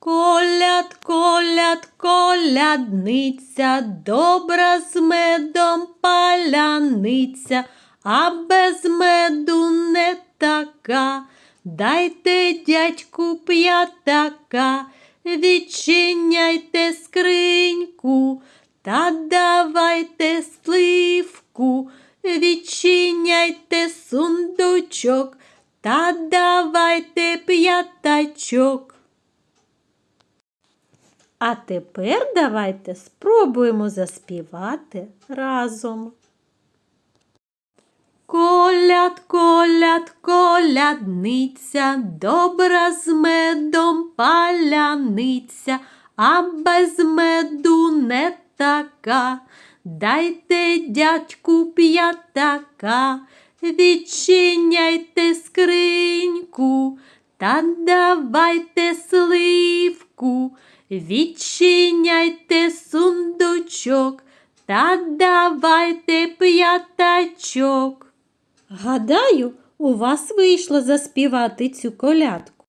Коляд, коляд, колядниця, добра з медом паляниця, а без меду не така. Дайте дядьку п'ятака, відчиняйте скриньку, та давайте сливку, відчиняйте сундучок, та давайте п'ятачок. А тепер давайте спробуємо заспівати разом. Коляд, коляд, колядниця, добра з медом паляниця, а без меду не така. Дайте дядьку п'ятака, відчиняйте скриньку, та давайте сливку, відчиняйте сундучок, та давайте п'ятачок. Гадаю, у вас вийшло заспівати цю колядку.